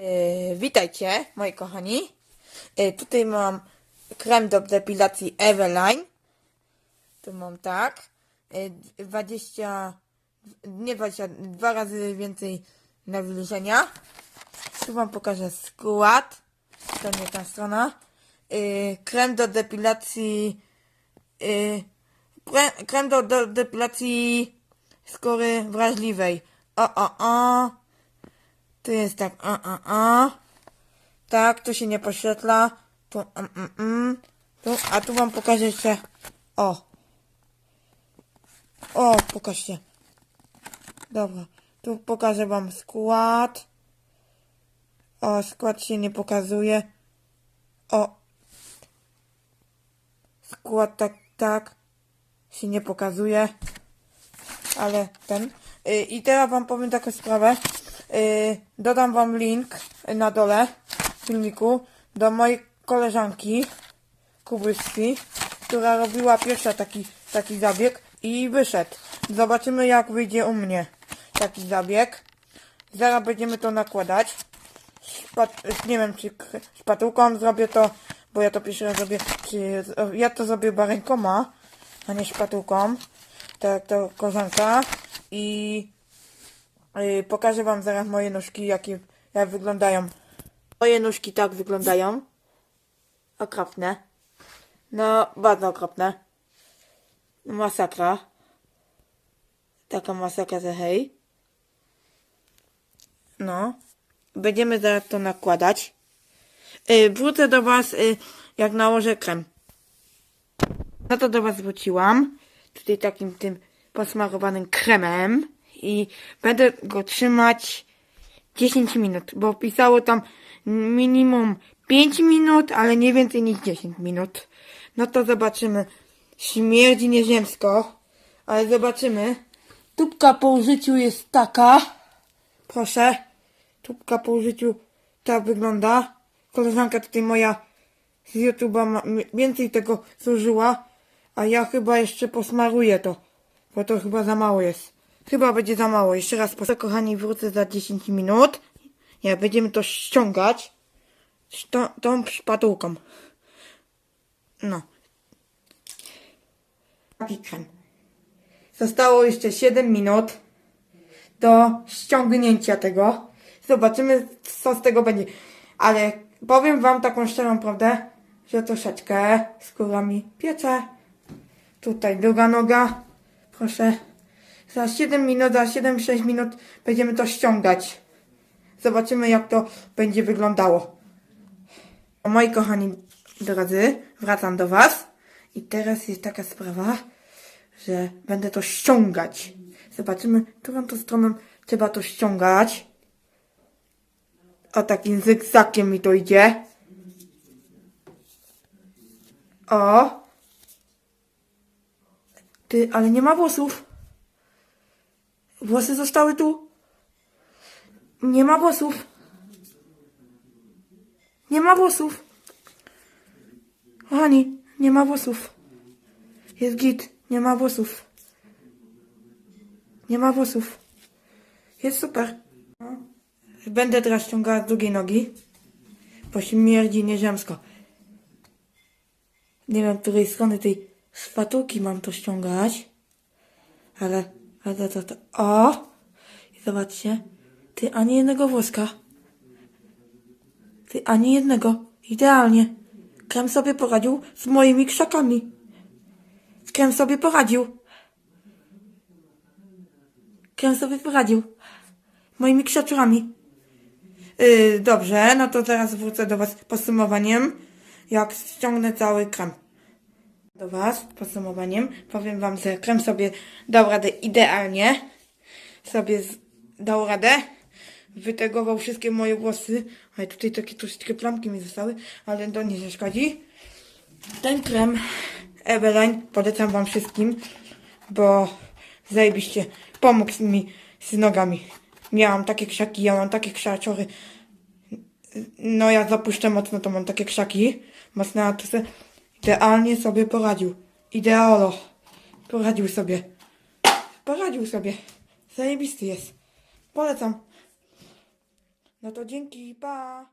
E, witajcie, moi kochani. E, tutaj mam krem do depilacji Eveline. Tu mam tak. E, 20, nie 20, dwa razy więcej nawilżenia. Tu wam pokażę skład. To nie ta strona. E, krem do depilacji e, krem do, do depilacji skóry wrażliwej. O, o, o. Tu jest tak, a, a, a. Tak, tu się nie poświetla. Tu, mm, mm, mm. Tu, a tu wam pokażę jeszcze. O. O, pokażcie. Dobra. Tu pokażę wam skład. O, skład się nie pokazuje. O. Skład tak, tak. Się nie pokazuje. Ale ten. Y, I teraz wam powiem taką sprawę. Y, Dodam wam link na dole filmiku do mojej koleżanki Kubyski, która robiła pierwsza taki, taki zabieg i wyszedł. Zobaczymy jak wyjdzie u mnie taki zabieg. Zaraz będziemy to nakładać. Szpat, nie wiem czy szpatułką zrobię to, bo ja to pierwszy raz zrobię, czy ja to zrobię rękoma, a nie szpatułką. Tak to koleżanka i pokażę wam zaraz moje nóżki, jakie jak wyglądają. Moje nóżki tak wyglądają. Okropne. No, bardzo okropne. Masakra. Taka masakra, że hej. No. Będziemy zaraz to nakładać. Yy, wrócę do was, yy, jak nałożę krem. No to do was wróciłam. Tutaj takim tym posmarowanym kremem. I będę go trzymać 10 minut, bo pisało tam minimum 5 minut, ale nie więcej niż 10 minut. No to zobaczymy. Śmierdzi nieziemsko, ale zobaczymy. Tubka po użyciu jest taka. Proszę. Tubka po użyciu tak wygląda. Koleżanka tutaj moja z YouTube'a więcej tego zużyła, a ja chyba jeszcze posmaruję to, bo to chyba za mało jest. Chyba będzie za mało. Jeszcze raz, proszę kochani, wrócę za 10 minut. Nie, będziemy to ściągać tą, tą szpatułką. No. Taki krem. Zostało jeszcze 7 minut do ściągnięcia tego. Zobaczymy, co z tego będzie. Ale powiem wam taką szczerą prawdę, że troszeczkę skóra mi piecze. Tutaj druga noga. Proszę. Za 7 minut, za 7-6 minut będziemy to ściągać. Zobaczymy, jak to będzie wyglądało. Moi kochani drodzy, wracam do Was. I teraz jest taka sprawa, że będę to ściągać. Zobaczymy, którą to stroną trzeba to ściągać. O takim zygzakiem mi to idzie. O. Ty, ale nie ma włosów. Włosy zostały tu. Nie ma włosów. Nie ma włosów. Kochani, nie ma włosów. Jest git, nie ma włosów. Nie ma włosów. Jest super. No. Będę teraz ściągała z drugiej nogi, bo śmierdzi nieziemsko. Nie wiem, której strony tej szpatułki mam to ściągać, ale, o! I zobaczcie, ty ani jednego włoska. Ty ani jednego. Idealnie. Krem sobie poradził z moimi krzakami. Krem sobie poradził. Krem sobie poradził. Moimi krzaczurami. Yy, dobrze, no to teraz wrócę do Was podsumowaniem, jak ściągnę cały krem. Do Was podsumowaniem powiem Wam, że krem sobie dał radę idealnie. Sobie z, dał radę. Wytegował wszystkie moje włosy. Ale tutaj takie troszeczkę plamki mi zostały, ale to nie zaszkodzi. Ten krem Eveline polecam Wam wszystkim, bo zajebiście pomógł mi z nogami. Miałam takie krzaki, ja mam takie krzaczory. No ja zapuszczę mocno, to mam takie krzaki. Mocne atusy. Idealnie sobie poradził. Ideolo. Poradził sobie. Poradził sobie. Zajebisty jest. Polecam. No to dzięki, pa!